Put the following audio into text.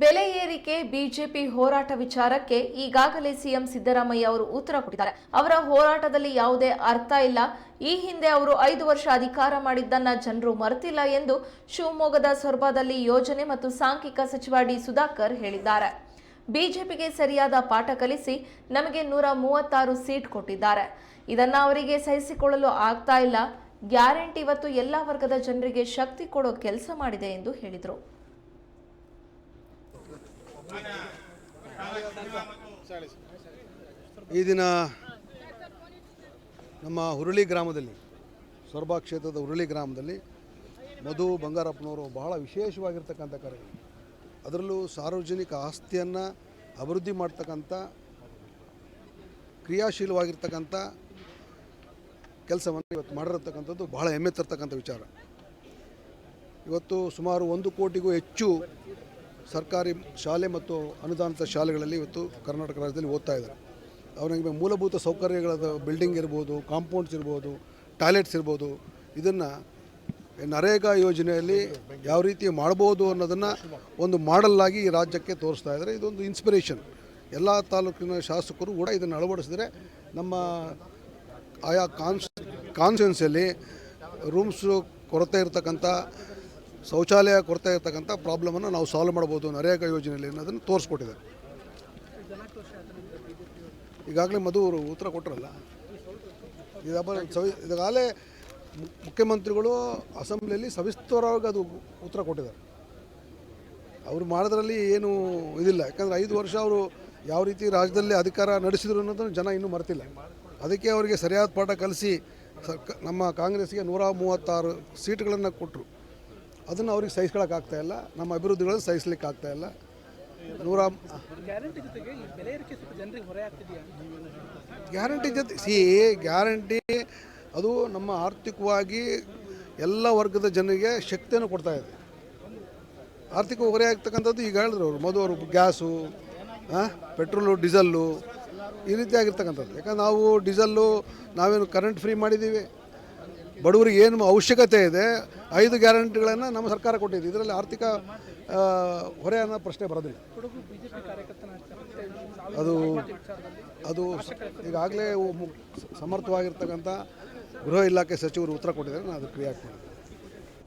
ಬೆಲೆ ಏರಿಕೆ ಬಿಜೆಪಿ ಹೋರಾಟ ವಿಚಾರಕ್ಕೆ ಈಗಾಗಲೇ ಸಿಎಂ ಸಿದ್ದರಾಮಯ್ಯ ಅವರು ಉತ್ತರ ಕೊಟ್ಟಿದ್ದಾರೆ. ಅವರ ಹೋರಾಟದಲ್ಲಿ ಯಾವುದೇ ಅರ್ಥ ಇಲ್ಲ. ಈ ಹಿಂದೆ ಅವರು ಐದು ವರ್ಷ ಅಧಿಕಾರ ಮಾಡಿದ್ದನ್ನ ಜನರು ಮರೆತಿಲ್ಲ ಎಂದು ಶಿವಮೊಗ್ಗದ ಸೊರಬದಲ್ಲಿ ಯೋಜನೆ ಮತ್ತು ಸಾಂಖ್ಯಿಕ ಸಚಿವ ಡಿ ಸುಧಾಕರ್ ಹೇಳಿದ್ದಾರೆ. ಬಿಜೆಪಿಗೆ ಸರಿಯಾದ ಪಾಠ ಕಲಿಸಿ ನಮಗೆ ನೂರ ಮೂವತ್ತಾರು ಸೀಟ್ ಕೊಟ್ಟಿದ್ದಾರೆ. ಇದನ್ನ ಅವರಿಗೆ ಸಹಿಸಿಕೊಳ್ಳಲು ಆಗ್ತಾ ಇಲ್ಲ. ಗ್ಯಾರಂಟಿ ಇವತ್ತು ಎಲ್ಲ ವರ್ಗದ ಜನರಿಗೆ ಶಕ್ತಿ ಕೊಡೋ ಕೆಲಸ ಮಾಡಿದೆ ಎಂದು ಹೇಳಿದರು. ಈ ದಿನ ನಮ್ಮ ಹುರುಳಿ ಗ್ರಾಮದಲ್ಲಿ, ಸೊರಬ ಕ್ಷೇತ್ರದ ಹುರುಳಿ ಗ್ರಾಮದಲ್ಲಿ ಮಧು ಬಂಗಾರಪ್ಪನವರು ಬಹಳ ವಿಶೇಷವಾಗಿರ್ತಕ್ಕಂಥ ಕಾರ್ಯ ಅದರಲ್ಲೂ ಸಾರ್ವಜನಿಕ ಆಸ್ತಿಯನ್ನು ಅಭಿವೃದ್ಧಿ ಮಾಡ್ತಕ್ಕಂಥ, ಕ್ರಿಯಾಶೀಲವಾಗಿರ್ತಕ್ಕಂಥ ಕೆಲಸವನ್ನು ಇವತ್ತು ಮಾಡಿರತಕ್ಕಂಥದ್ದು ಬಹಳ ಹೆಮ್ಮೆ ತರ್ತಕ್ಕಂಥ ವಿಚಾರ. ಇವತ್ತು ಸುಮಾರು ಒಂದು ಕೋಟಿಗೂ ಹೆಚ್ಚು ಸರ್ಕಾರಿ ಶಾಲೆ ಮತ್ತು ಅನುದಾನಿತ ಶಾಲೆಗಳಲ್ಲಿ ಇವತ್ತು ಕರ್ನಾಟಕ ರಾಜ್ಯದಲ್ಲಿ ಓದ್ತಾ ಇದ್ದಾರೆ. ಅವನಿಗೆ ಮೂಲಭೂತ ಸೌಕರ್ಯಗಳಾದ ಬಿಲ್ಡಿಂಗ್ ಇರ್ಬೋದು ಕಾಂಪೌಂಡ್ಸ್ ಇರ್ಬೋದು ಟಾಯ್ಲೆಟ್ಸ್ ಇರ್ಬೋದು, ಇದನ್ನು ನರೇಗಾ ಯೋಜನೆಯಲ್ಲಿ ಯಾವ ರೀತಿ ಮಾಡ್ಬೋದು ಅನ್ನೋದನ್ನು ಒಂದು ಮಾಡಲ್ಲಾಗಿ ಈ ರಾಜ್ಯಕ್ಕೆ ತೋರಿಸ್ತಾ ಇದ್ದಾರೆ. ಇದೊಂದು ಇನ್ಸ್ಪಿರೇಷನ್ ಎಲ್ಲ ತಾಲೂಕಿನ ಶಾಸಕರು ಕೂಡ ಇದನ್ನು ಅಳವಡಿಸಿದರೆ ನಮ್ಮ ಆಯಾ ಕಾನ್ಸ್ ಕಾನ್ಸ್ಟಿಟ್ಯೂನ್ಸಿಯಲ್ಲಿ ರೂಮ್ಸು ಕೊರತೆ ಇರತಕ್ಕಂಥ ಶೌಚಾಲಯ ಕೊರತೆ ಇರತಕ್ಕಂಥ ಪ್ರಾಬ್ಲಮನ್ನು ನಾವು ಸಾಲ್ವ್ ಮಾಡ್ಬೋದು ನರೇಗಾ ಯೋಜನೆಯಲ್ಲಿ ಅನ್ನೋದನ್ನು ತೋರಿಸ್ಕೊಟ್ಟಿದೆ ಈಗಾಗಲೇ ಮಧು ಅವರು ಉತ್ತರ ಕೊಟ್ಟರಲ್ಲ ಇದಾಗಲೇ ಈಗಾಗಲೇ ಮುಖ್ಯಮಂತ್ರಿಗಳು ಅಸೆಂಬ್ಲಿಯಲ್ಲಿ ಸವಿಸ್ತರವಾಗಿ ಅದು ಉತ್ತರ ಕೊಟ್ಟಿದ್ದಾರೆ. ಅವರು ಮಾಡೋದ್ರಲ್ಲಿ ಏನು ಇದಿಲ್ಲ. ಯಾಕಂದರೆ ಐದು ವರ್ಷ ಅವರು ಯಾವ ರೀತಿ ರಾಜ್ಯದಲ್ಲಿ ಅಧಿಕಾರ ನಡೆಸಿದ್ರು ಅನ್ನೋದನ್ನು ಜನ ಇನ್ನೂ ಮರೆತಿಲ್ಲ. ಅದಕ್ಕೆ ಅವರಿಗೆ ಸರಿಯಾದ ಪಾಠ ಕಲಿಸಿ ಸರ್ಕ ನಮ್ಮ ಕಾಂಗ್ರೆಸ್ಗೆ ನೂರ ಮೂವತ್ತಾರು ಸೀಟ್ಗಳನ್ನು ಕೊಟ್ಟರು ಅದನ್ನು ಅವ್ರಿಗೆ ಸಹಿಸ್ಕೊಳಕ್ಕಾಗ್ತಾ ಇಲ್ಲ. ನಮ್ಮ ಅಭಿವೃದ್ಧಿಗಳನ್ನು ಸಹಿಸ್ಲಿಕ್ಕೆ ಆಗ್ತಾ ಇಲ್ಲ. ನೂರ ಗ್ಯಾರಂಟಿ ಜೊತೆ ಸಿ ಗ್ಯಾರಂಟಿ ಅದು ನಮ್ಮ ಆರ್ಥಿಕವಾಗಿ ಎಲ್ಲ ವರ್ಗದ ಜನರಿಗೆ ಶಕ್ತಿಯನ್ನು ಕೊಡ್ತಾ ಇದೆ. ಆರ್ಥಿಕ ಹೊರೆ ಆಗ್ತಕ್ಕಂಥದ್ದು ಈಗ ಹೇಳಿದ್ರು ಅವರು ಮೊದಲು ಅವರು ಗ್ಯಾಸು ಪೆಟ್ರೋಲು ಡೀಸಲ್ಲು ಈ ರೀತಿ ಆಗಿರ್ತಕ್ಕಂಥದ್ದು ಯಾಕಂದ್ರೆ ನಾವು ಡೀಸಲ್ಲು ನಾವೇನು ಕರೆಂಟ್ ಫ್ರೀ ಮಾಡಿದ್ದೀವಿ. ಬಡವರಿಗೆ ಏನು ಅವಶ್ಯಕತೆ ಇದೆ, ಐದು ಗ್ಯಾರಂಟಿಗಳನ್ನು ನಮ್ಮ ಸರ್ಕಾರ ಕೊಟ್ಟಿದೆ. ಇದರಲ್ಲಿ ಆರ್ಥಿಕ ಹೊರೆ ಅನ್ನೋ ಪ್ರಶ್ನೆ ಬರೋದಿಲ್ಲ. ಅದು ಅದು ಈಗಾಗಲೇ ಸಮರ್ಥವಾಗಿರ್ತಕ್ಕಂಥ ಗೃಹ ಇಲಾಖೆ ಸಚಿವರು ಉತ್ತರ ಕೊಟ್ಟಿದ್ದಾರೆ. ನಾನು ಅದಕ್ಕೆ ರಿಯಾಕ್ಟ್ ಮಾಡಿದೆ